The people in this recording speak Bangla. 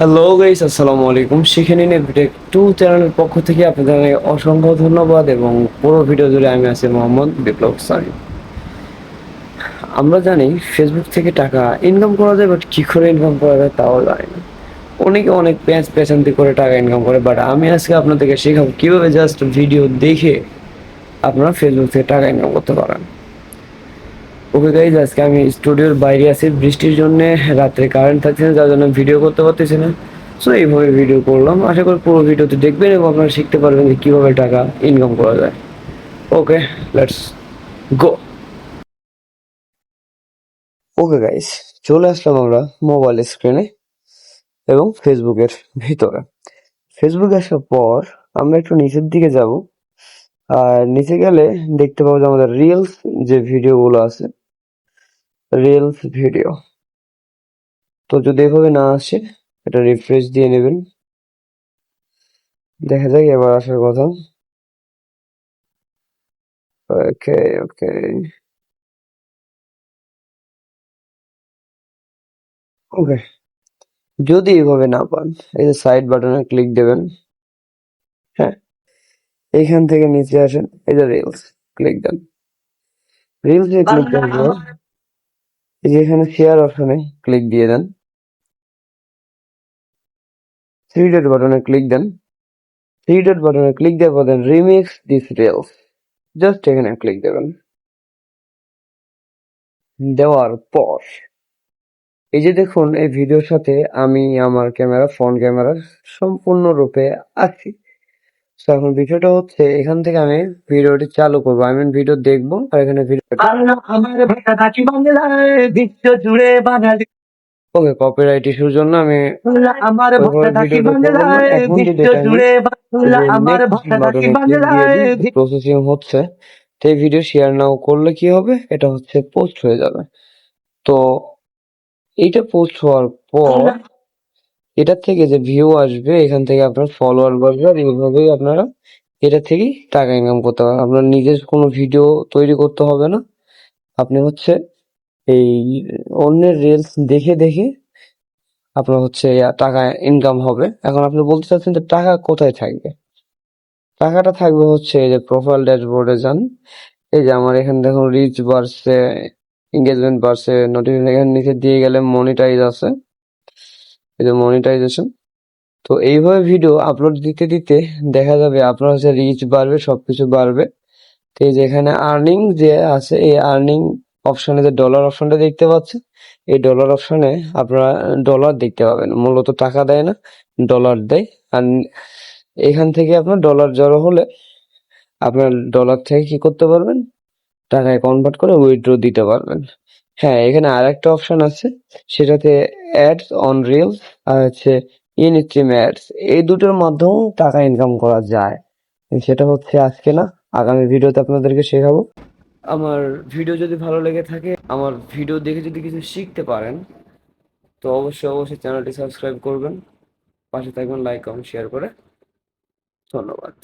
হ্যালো গাইস আসসালামু আলাইকুম। শিখে নিন ভিডিও টু চ্যানেলের পক্ষ থেকে আপনাদের অসংখ্য ধন্যবাদ এবং পুরো ভিডিও জুড়ে আমি আছি মোহাম্মদ বিপ্লব সারি আমরা জানি ফেসবুক থেকে টাকা ইনকাম করা যায় বাট কী করে ইনকাম করা যায় তাও জানি না। অনেকে অনেক প্যাঁচ পেঁচান্তি করে টাকা ইনকাম করে বাট আমি আজকে আপনাদেরকে শেখাবো কীভাবে জাস্ট ভিডিও দেখে আপনারা ফেসবুক থেকে টাকা ইনকাম করতে পারেন। ওকে গাইজ আজকে আমি স্টুডিওর বাইরে আছি। বৃষ্টির জন্য রাত্রে কারেন্ট থাকছে না, যার জন্য ভিডিও করতে পারতেছি না। সো এইভাবে ভিডিও করলাম। আশা করি পুরো ভিডিওতে দেখবেন এবং আপনারা শিখতে পারবেন যে কীভাবে টাকা ইনকাম করা যায়। Okay let's go okay guys চলে আসলাম আমরা মোবাইল স্ক্রিনে এবং ফেসবুকের ভিতরে। ফেসবুকে আসার পর আমরা একটু নিচের দিকে যাব। আর নিচে গেলে দেখতে পাবো যে আমাদের রিলস যে ভিডিওগুলো আছে রিলস ভিডিও তো যদি এভাবে না আসে এটা রিফ্রেশ দিয়ে নেবেন। দেখা যাক এবার আসার কথা। ওকে ওকে ওকে যদি এভাবে না পান এই যে সাইড বাটনে ক্লিক দেবেন। হ্যাঁ। এইখান থেকে নিচে আসেন এই যে রিলস ক্লিক দেন। রিলস এ ক্লিক পর এই যে এখানে শেয়ার অপশনে ক্লিক দিয়ে দেন। থ্রি ডট বাটনে ক্লিক দেন। থ্রি ডট বাটনে ক্লিক দেওয়ার পর রিমিক্স দিস রিলস জাস্ট এখানে ক্লিক দেবেন। দেওয়ার পর, এই যে দেখুন, এই ভিডিওর সাথে আমি আমার ক্যামেরা ফ্রন্ট ক্যামেরা সম্পূর্ণরূপে আছি। তো এখন বিষয়টা হচ্ছে এখান থেকে আমি ভিডিওটি চালু করব। আমি ভিডিও দেখব আর এখানে ভিডিও বিশ্ব জুড়ে বাঙালি। ওকে কপিরাইট ইস্যুর জন্য আমি আমার ভাষা থাকি বাংলায় বিশ্ব জুড়ে বাংলা আমার ভাষা থাকি বাংলায় প্রসেসিং হচ্ছে তো এই ভিডিও শেয়ার নাও করলে কি হবে? এটা হচ্ছে পোস্ট হয়ে যাবে। তো এইটা পোস্ট হওয়ার পর এটা থেকে যে ভিউ আসবে, এখান থেকে আপনার ফলোয়ার বাড়বে আর এইভাবেই আপনারা এটা থেকেই টাকা ইনকাম করতে পারবেন। আপনার নিজের কোনো ভিডিও তৈরি করতে হবে না। আপনি হচ্ছে এই অন্যের রিলস দেখে দেখে আপনার হচ্ছে টাকা ইনকাম হবে। এখন আপনি বলতে চাচ্ছেন যে টাকা কোথায় থাকবে? টাকাটা থাকবে হচ্ছে এই যে প্রোফাইল ড্যাশবোর্ডে যান। এই যে আমার এখানে দেখুন রিচ বাড়ছে এঙ্গেজমেন্ট বাড়ছে নোটিফিকেশন নিচে দিয়ে গেলে মনিটাইজ আছে। এই যে মনিটাইজেশন তো এইভাবে ভিডিও আপলোড দিতে দিতে দেখা যাবে আপনার হচ্ছে রিচ বাড়বে সব কিছু বাড়বে। তো এই যে এখানে আর্নিং যে আছে, এই আর্নিং অপশনে যে ডলার অপশনটা দেখতে পাচ্ছেন, এই ডলার অপশনে আপনারা ডলার দেখতে পাবেন। মূলত টাকা দেয় না ডলার দেয়। আর এখান থেকে আপনার ডলার জড়ো হলে আপনার ডলার থেকে কি করতে পারবেন? টাকায় কনভার্ট করে উইথড্র দিতে পারবেন। হ্যাঁ এখানে আরেকটা অপশন আছে। সেটাতে অ্যাডস অন রিলস আর হচ্ছে ইন স্ট্রিম অ্যাডস এই দুটোর মাধ্যমেও টাকা ইনকাম করা যায়। সেটা হচ্ছে আজকে না, আগামী ভিডিওতে আপনাদেরকে শেখাবো। আমার ভিডিও যদি ভালো লেগে থাকে, আমার ভিডিও দেখে যদি কিছু শিখতে পারেন, তো অবশ্যই অবশ্যই চ্যানেলটি সাবস্ক্রাইব করবেন। পাশে থাকবেন লাইক কমেন্ট শেয়ার করে। ধন্যবাদ।